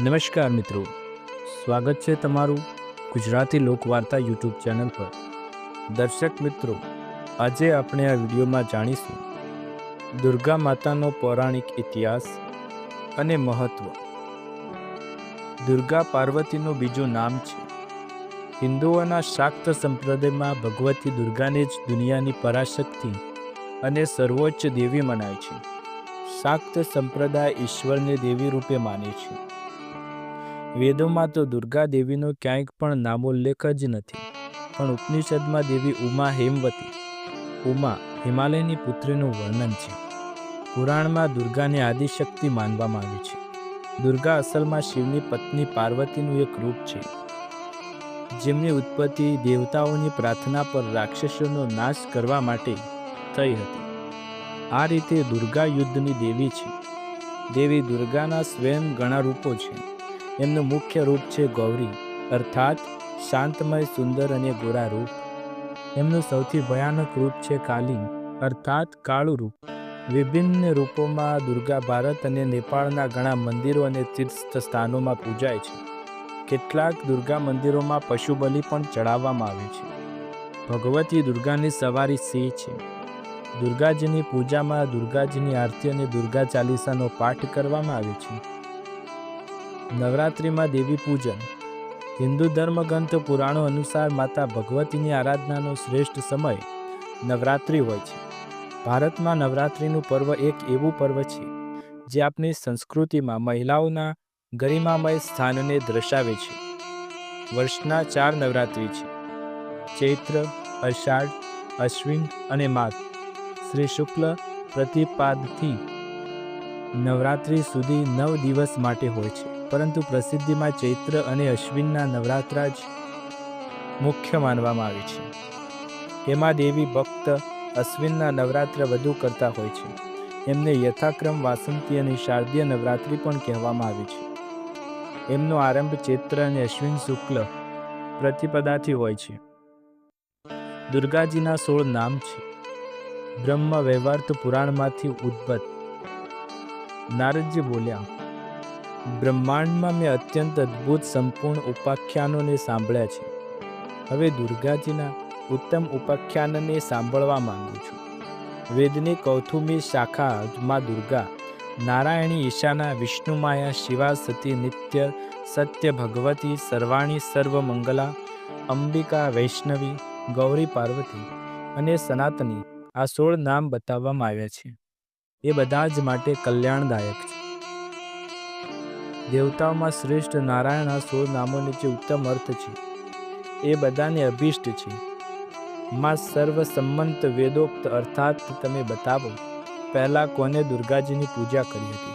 નમસ્કાર મિત્રો. સ્વાગત છે તમારું ગુજરાતી લોકવાર્તા યુટ્યુબ ચેનલ પર. દર્શક મિત્રો, આજે આપણે આ વિડીયોમાં જાણીશું દુર્ગા માતાનો પૌરાણિક ઇતિહાસ અને મહત્વ. દુર્ગા પાર્વતીનું બીજું નામ છે. હિન્દુઓના શાક્ત સંપ્રદાયમાં ભગવતી દુર્ગાને જ દુનિયાની પરાશક્તિ અને સર્વોચ્ચ દેવી મનાય છે. શાક્ત સંપ્રદાય ઈશ્વરને દેવી રૂપે માને છે. વેદોમાં તો દુર્ગા દેવીનો ક્યાંય પણ નામોલ્લેખ જ નથી, પણ ઉપનિષદમાં દેવી ઉમા હેમવતી, ઉમા હિમાલયની પુત્રીનું વર્ણન છે. પુરાણમાં દુર્ગાને આદિશક્તિ માનવામાં આવી છે. દુર્ગા અસલમાં શિવની પત્ની પાર્વતીનું એક રૂપ છે. જેમની ઉત્પત્તિ દેવતાઓની પ્રાર્થના પર રાક્ષસોનો નાશ કરવા માટે થઈ હતી. આ રીતે દુર્ગા યુદ્ધની દેવી છે. દેવી દુર્ગાના સ્વયં ઘણા રૂપો છે. એમનું મુખ્ય રૂપ છે ગૌરી, અર્થાત શાંતમય, સુંદર અને ગોરા રૂપ. એમનું સૌથી ભયાનક રૂપ છે કાલિંગ અર્થાત કાળું રૂપ. વિભિન્ન રૂપોમાં દુર્ગા ભારત અને નેપાળના ઘણા મંદિરો અને તીર્થ સ્થાનોમાં પૂજાય છે. કેટલાક દુર્ગા મંદિરોમાં પશુ બલિ પણ ચડાવવામાં આવે છે. ભગવતી દુર્ગાની સવારી સિંહ છે. દુર્ગાજીની પૂજામાં દુર્ગાજીની આરતી અને દુર્ગા ચાલીસાનો પાઠ કરવામાં આવે છે. નવરાત્રિમાં દેવી પૂજન. હિન્દુ ધર્મગ્રંથ પુરાણો અનુસાર માતા ભગવતીની આરાધનાનો શ્રેષ્ઠ સમય નવરાત્રિ હોય છે. ભારતમાં નવરાત્રિનું પર્વ એક એવું પર્વ છે, જે આપણી સંસ્કૃતિમાં મહિલાઓના ગરિમામય સ્થાનને દર્શાવે છે. વર્ષના ચાર નવરાત્રિ છે. ચૈત્ર, અષાઢ, અશ્વિન અને માઘ. શ્રી શુક્લ પ્રતિપાદથી નવરાત્રિ સુધી નવ દિવસ માટે હોય છે. પરંતુ પ્રસિદ્ધિમાં ચૈત્ર અને અશ્વિનના નવરાત્રા જ મુખ્ય માનવામાં આવે છે. એમાં દેવી ભક્ત અશ્વિનના નવરાત્ર વધુ કરતા હોય છે. એમને યથાક્રમ વાસંતી અને શારદીય નવરાત્રિ પણ કહેવામાં આવે છે. એમનો આરંભ ચૈત્ર અને અશ્વિન શુક્લ પ્રતિપદાથી હોય છે. દુર્ગાજીના સોળ નામ છે. બ્રહ્મ વૈવાર્થ પુરાણમાંથી ઉદ્ભત. નારદજી બોલ્યા બ્રહ્માંડમાં મેં અત્યંત અદ્ભુત સંપૂર્ણ ઉપાખ્યાનોને સાંભળ્યા છે. હવે દુર્ગાજીના ઉત્તમ ઉપાખ્યાનને સાંભળવા માંગુ છું. વેદની કૌથુમી શાખામાં દુર્ગા, નારાયણી ઈશાના વિષ્ણુમાયા, શિવા સતી નિત્ય, સત્ય ભગવતી, સર્વાણી સર્વમંગલા, અંબિકા વૈષ્ણવી, ગૌરી પાર્વતી અને સનાતની આ સોળ નામ બતાવવામાં આવ્યા છે. એ બધા જ માટે કલ્યાણદાયક છે. દેવતાઓમાં શ્રેષ્ઠ નારાયણ આ સોળ નામોની જે ઉત્તમ અર્થ છે, એ બધાને અભિષ્ટ છે. માં સર્વ સંમંત વેદોક્ત અર્થાત તમે બતાવો, પહેલાં કોને દુર્ગાજીની પૂજા કરી હતી?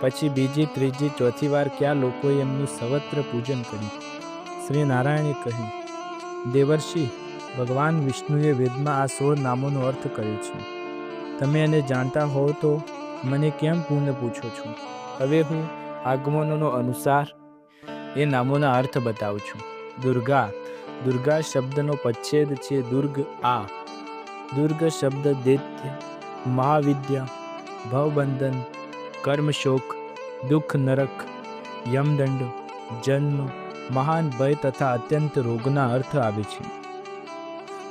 પછી બીજી, ત્રીજી, ચોથી વાર ક્યાં લોકોએ એમનું સવત્ર પૂજન કર્યું? શ્રી નારાયણે કહ્યું, દેવર્ષિ, ભગવાન વિષ્ણુએ વેદમાં આ સોળ નામોનો અર્થ કર્યો છે. તમે એને જાણતા હોવ તો મને કેમ પૂર્ણ પૂછો છો? હવે હું આગમનોનો અનુસાર, એ નામોના અર્થ બતાવું છું. દુર્ગા. દુર્ગા શબ્દનો પચ્છેદ છે દુર્ગ આ. દુર્ગ શબ્દ દૈત્ય, મહાવિદ્યા, ભવબંધન, કર્મશોક, દુઃખ નરક, યમદંડ, જન્મ, મહાન ભય તથા અત્યંત રોગના અર્થ આવે છે.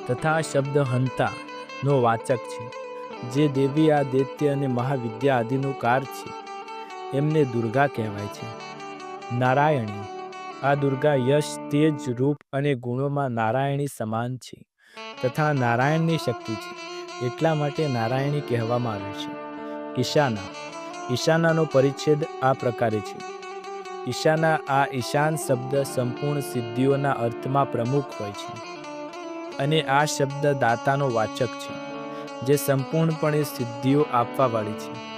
તથા શબ્દ હંતા નો વાચક છે, જે દેવી આ દૈત્ય અને મહાવિદ્યા આદિનું કાર છે. એમને દુર્ગા કહેવાય છે. નારાયણી. આ દુર્ગા યશ, તેજ, રૂપ અને ગુણોમાં નારાયણી સમાન છે તથા નારાયણની શક્તિ છે. એટલા માટે નારાયણી કહેવામાં આવે છે. ઈશાના. ઈશાનાનો પરિચ્છેદ આ પ્રકારે છે. ઈશાના આ ઈશાન શબ્દ સંપૂર્ણ સિદ્ધિઓના અર્થમાં પ્રમુખ હોય છે અને આ શબ્દ દાતાનો વાચક છે જે સંપૂર્ણપણે સિદ્ધિઓ આપવાવાળી છે.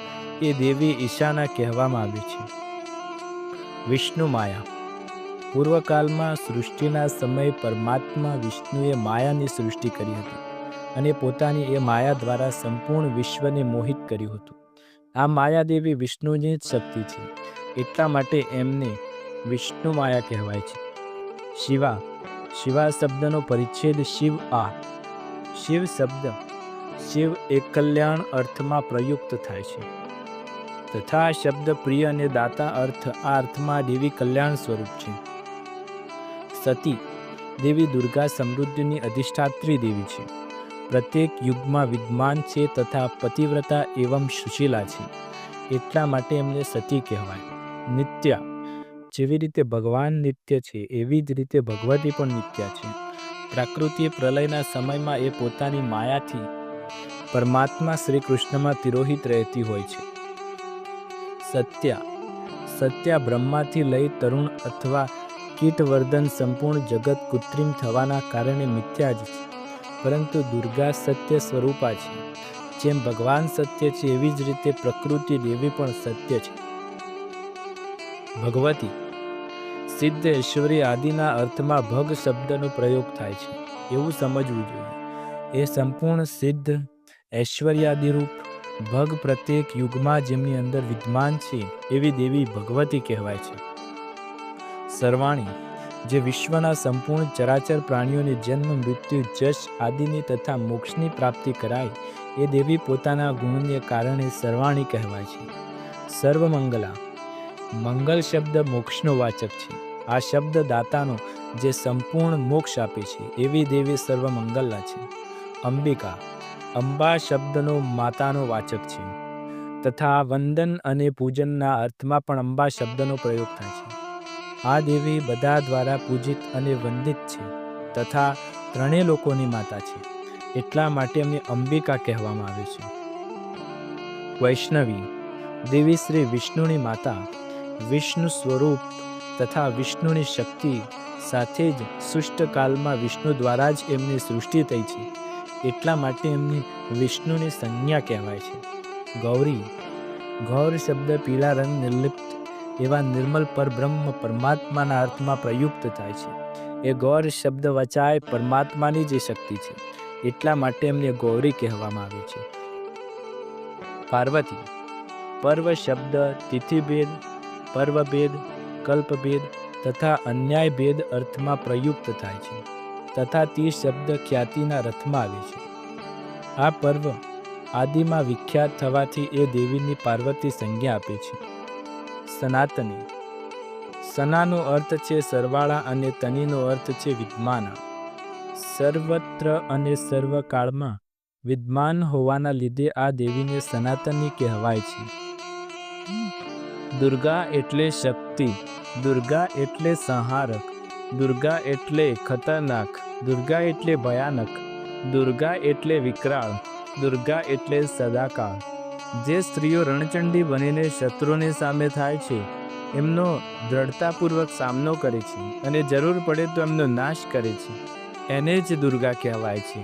એ દેવી ઈશાના કહેવામાં આવી છે. વિષ્ણુ માયા. પૂર્વકાલમાં સૃષ્ટિના સમય પરમાત્મા વિષ્ણુએ માયાની સૃષ્ટિ કરી હતી અને પોતાની એ માયા દ્વારા સંપૂર્ણ વિશ્વને મોહિત કર્યું હતું. આ માયાદેવી વિષ્ણુની જ શક્તિ છે. એટલા માટે એમને વિષ્ણુ માયા કહેવાય છે. શિવા. શિવા શબ્દનો પરિચ્છેદ શિવ આ. શિવ શબ્દ શિવ એક કલ્યાણ અર્થમાં પ્રયુક્ત થાય છે. તથા શબ્દ પ્રિય અને દાતા અર્થ આ અર્થમાં દેવી કલ્યાણ સ્વરૂપ છે. સતી દેવી દુર્ગા સમૃદ્ધિની અધિષ્ઠાત્રી દેવી છે. પ્રત્યેક યુગમાં વિદ્વાન છે તથા પતિવ્રતા એવમ સુશીલા છે. એટલા માટે એમને સતી કહેવાય. નિત્યા જેવી રીતે ભગવાન નિત્ય છે, એવી જ રીતે ભગવતી પણ નિત્ય છે. પ્રાકૃતિક પ્રલયના સમયમાં એ પોતાની માયાથી પરમાત્મા શ્રી કૃષ્ણમાં તિરોહિત રહેતી હોય છે. સત્યા. સત્યા બ્રહ્માથી લઈ તરુણ અથવા કીટવર્ધન સંપૂર્ણ જગત કૃત્રિમ થવાના કારણે મિથ્યા જ છે. પરંતુ દુર્ગા સત્ય સ્વરૂપા છે. જેમ ભગવાન સત્ય છે, એવી જ રીતે પ્રકૃતિ દેવી પણ સત્ય છે. ભગવતી. સિદ્ધ ઐશ્વરી આદિના અર્થમાં ભગ શબ્દનો પ્રયોગ થાય છે. એવું સમજવું જોઈએ. એ સંપૂર્ણ સિદ્ધ ઐશ્વર્યાદિરૂપ ભગ પ્રત્યેક યુગમાં જેમની અંદર વિદ્યમાન છે, એવી દેવી ભગવતી કહેવાય છે. સર્વાણી, જે વિશ્વના સંપૂર્ણ ચરાચર પ્રાણીઓને જન્મ, મૃત્યુ, જશ આદિની તથા મોક્ષની પ્રાપ્તિ કરાય, એ દેવી પોતાના ગુણને કારણે સર્વાણી કહેવાય છે. સર્વમંગલા, મંગલ શબ્દ મોક્ષનો વાચક છે. આ શબ્દ દાતાનો જે સંપૂર્ણ મોક્ષ આપે છે, એવી દેવી સર્વમંગલા છે. અંબિકા અંબા શબ્દનો માતાનો વાચક છે. તથા વંદન અને પૂજનના અર્થમાં પણ અંબા શબ્દનો પ્રયોગ થાય છે. આ દેવી બધા દ્વારા પૂજિત અને વંદિત છે તથા ત્રણેય લોકોની માતા છે. એટલા માટે અમને અંબિકા કહેવામાં આવે છે. વૈષ્ણવી, દેવી શ્રી વિષ્ણુની માતા, વિષ્ણુ સ્વરૂપ તથા વિષ્ણુની શક્તિ સાથે જ સુષ્ટકાલમાં વિષ્ણુ દ્વારા જ એમની સૃષ્ટિ થઈ છે. એટલા માટે એમની વિષ્ણુની સંજ્ઞા કહેવાય છે. ગૌરી, ગૌર શબ્દ પીળા રંગ નિર્લિપ્ત એવા નિર્મલ પરબ્રહ્મ પરમાત્માના અર્થમાં પ્રયુક્ત થાય છે. એ ગૌર શબ્દ વચાય પરમાત્માની જે શક્તિ છે. એટલા માટે એમને ગૌરી કહેવામાં આવે છે. પાર્વતી, પર્વ શબ્દ તિથિભેદ, પર્વભેદ, કલ્પભેદ તથા અન્યાય ભેદ અર્થમાં પ્રયુક્ત થાય છે. તથા તી શબ્દ ખ્યાતિના રથમાં આવે છે. આ પર્વ આદિમાં વિખ્યાત થવાથી એ દેવીની પાર્વતી સંજ્ઞા આપે છે. સનાતની. સનાનો અર્થ છે સરવાળા અને તનીનો અર્થ છે વિદ્માના. સર્વત્ર અને સર્વકાળમાં વિદ્વાન હોવાના લીધે આ દેવીને સનાતની કહેવાય છે. દુર્ગા એટલે શક્તિ, દુર્ગા એટલે સંહારક. દુર્ગા એટલે ખતરનાક, દુર્ગા એટલે ભયાનક, દુર્ગા એટલે વિકરાળ, દુર્ગા એટલે સદાકાળ. જે સ્ત્રીઓ રણચંડી બનીને શત્રુની સામે થાય છે, એમનો દ્રઢતાપૂર્વક સામનો કરે છે અને જરૂર પડે તો એમનો નાશ કરે છે. એને જ દુર્ગા કહેવાય છે.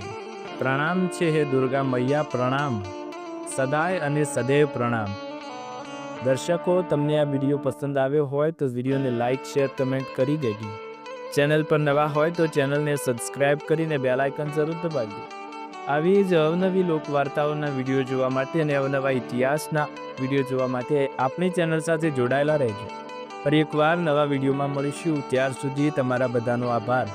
પ્રણામ છે હે દુર્ગા મૈયા પ્રણામ. સદાય અને સદૈવ પ્રણામ. દર્શકો, તમને આ વીડિયો પસંદ આવ્યો હોય તો વિડીયોને લાઇક શેર, કમેન્ટ કરી દેજો. ચેનલ પર નવા હોય તો ચેનલને સબસ્ક્રાઇબ કરીને બેલ આઇકન જરૂર દબાવજો. આવી જ અવનવી લોકવાર્તાઓના વીડિયો જોવા માટે અને અવનવા ઇતિહાસના વીડિયો જોવા માટે આપણી ચેનલ સાથે જોડાયેલા રહેજો. ફરી એકવાર નવા વિડીયોમાં મળીશું. ત્યાર સુધી તમારા બધાનો આભાર.